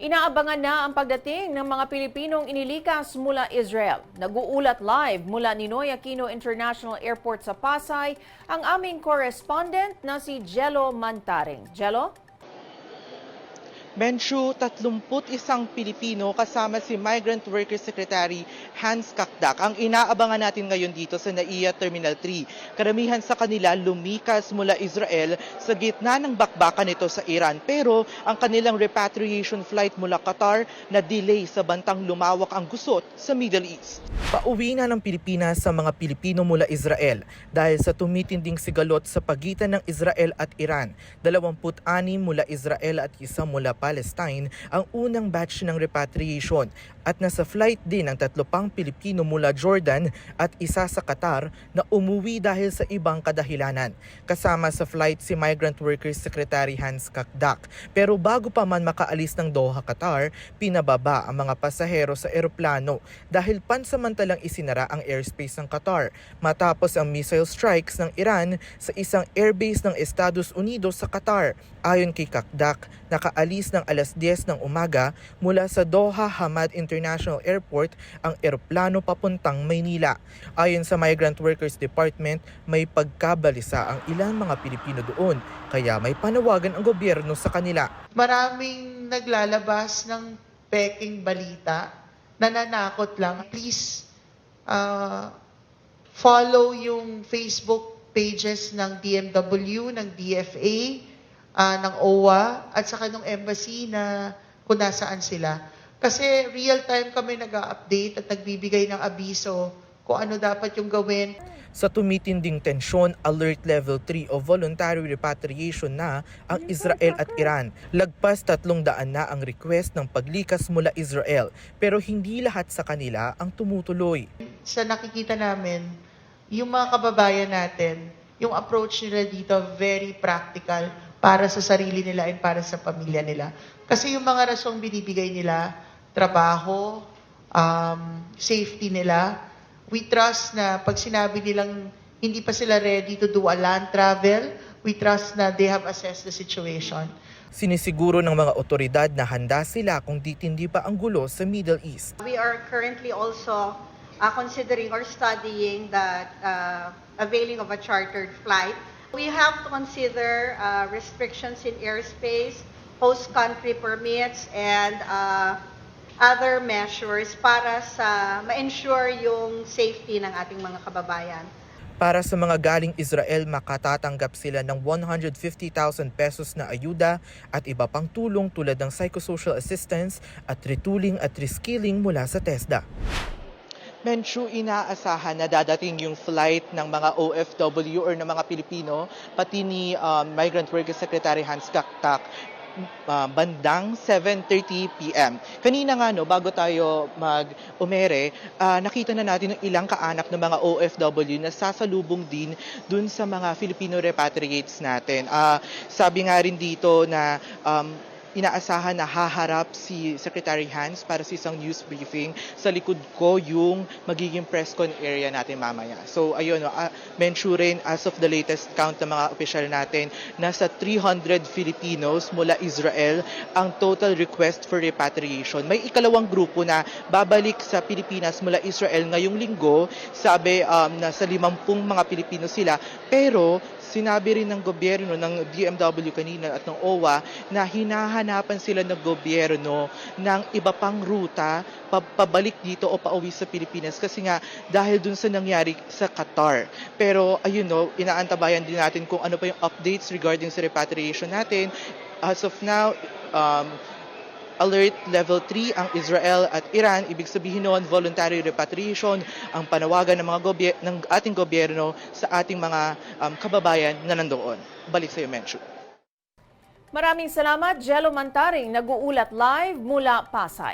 Inaabangan na ang pagdating ng mga Pilipinong inilikas mula Israel. Nag-uulat live mula Ninoy Aquino International Airport sa Pasay ang aming correspondent na si Jello Mantaring. Jello? Menshu, 31 Pilipino kasama si Migrant Workers Secretary Hans Kakdak ang inaabangan natin ngayon dito sa NAIA Terminal 3. Karamihan sa kanila lumikas mula Israel sa gitna ng bakbakan nito sa Iran pero ang kanilang repatriation flight mula Qatar na delay sa bantang lumawak ang gusot sa Middle East. Pauwi na ng Pilipinas sa mga Pilipino mula Israel dahil sa tumitinding sigalot sa pagitan ng Israel at Iran. 26 mula Israel at isa mula Palestine ang unang batch ng repatriation at nasa flight din ang tatlo pang Pilipino mula Jordan at isa sa Qatar na umuwi dahil sa ibang kadahilanan. Kasama sa flight si Migrant Workers Secretary Hans Kakdak. Pero bago pa man makaalis ng Doha, Qatar, pinababa ang mga pasahero sa eroplano dahil pansamantalang isinara ang airspace ng Qatar matapos ang missile strikes ng Iran sa isang airbase ng Estados Unidos sa Qatar. Ayon kay Kakdak, nakaalis ng alas 10 ng umaga mula sa Doha Hamad International Airport ang eroplano papuntang Maynila. Ayon sa Migrant Workers Department, may pagkabalisa ang ilang mga Pilipino doon kaya may panawagan ang gobyerno sa kanila. maraming naglalabas ng peking balita, nananakot lang. Please, uh, follow yung Facebook pages ng DMW, ng DFA, uh, ng OWA, at saka ng embassy na kung nasaan sila. Kasi real time kami nag-update at nagbibigay ng abiso kung ano dapat yung gawin. Sa tumitinding tensyon, alert level 3 o voluntary repatriation na ang Israel at Iran. Lagpas tatlong daan na ang request ng paglikas mula Israel pero hindi lahat sa kanila ang tumutuloy. sa nakikita namin, yung mga kababayan natin, yung approach nila dito very practical para sa sarili nila and para sa pamilya nila. Kasi yung mga rasong binibigay nila, trabaho, um, safety nila, we trust na pag sinabi nilang hindi pa sila ready to do a land travel, we trust na they have assessed the situation. Sinisiguro ng mga otoridad na handa sila kung ditindi pa ang gulo sa Middle East. We are currently also uh, considering or studying the uh, availing of a chartered flight. We have to consider uh, restrictions in airspace, host country permits, and uh, other measures para sa ma-ensure yung safety ng ating mga kababayan. Para sa mga galing Israel, makatatanggap sila ng 150,000 pesos na ayuda at iba pang tulong tulad ng psychosocial assistance at retooling at reskilling mula sa TESDA. Menshu, inaasahan na dadating yung flight ng mga OFW or ng mga Pilipino, pati ni um, Migrant Workers Secretary Hans Kaktak, uh, bandang 7.30 p.m. Kanina nga, no, bago tayo mag-umere, ah, nakita na natin ng ilang kaanak ng mga OFW na sasalubong din dun sa mga Filipino repatriates natin. Ah, sabi nga rin dito na um, inaasahan na haharap si Secretary Hans para sa isang news briefing. Sa likod ko yung magiging press con area natin mamaya. So ayun, uh, mention rin as of the latest count ng mga opisyal natin, nasa 300 Filipinos mula Israel ang total request for repatriation. May ikalawang grupo na babalik sa Pilipinas mula Israel ngayong linggo. Sabi um, nasa 50 mga Pilipino sila. Pero sinabi rin ng gobyerno ng DMW kanina at ng OWA na hinahanapan sila ng gobyerno ng iba pang ruta pa- pabalik dito o pauwi sa Pilipinas kasi nga dahil dun sa nangyari sa Qatar. Pero ayun no, inaantabayan din natin kung ano pa yung updates regarding sa repatriation natin. As of now, um, Alert Level 3 ang Israel at Iran. Ibig sabihin noon, voluntary repatriation ang panawagan ng mga gobye- ng ating gobyerno sa ating mga um, kababayan na nandoon. Balik sa iyo, Menchu. Maraming salamat, Jello Mantaring. Nag-uulat live mula Pasay.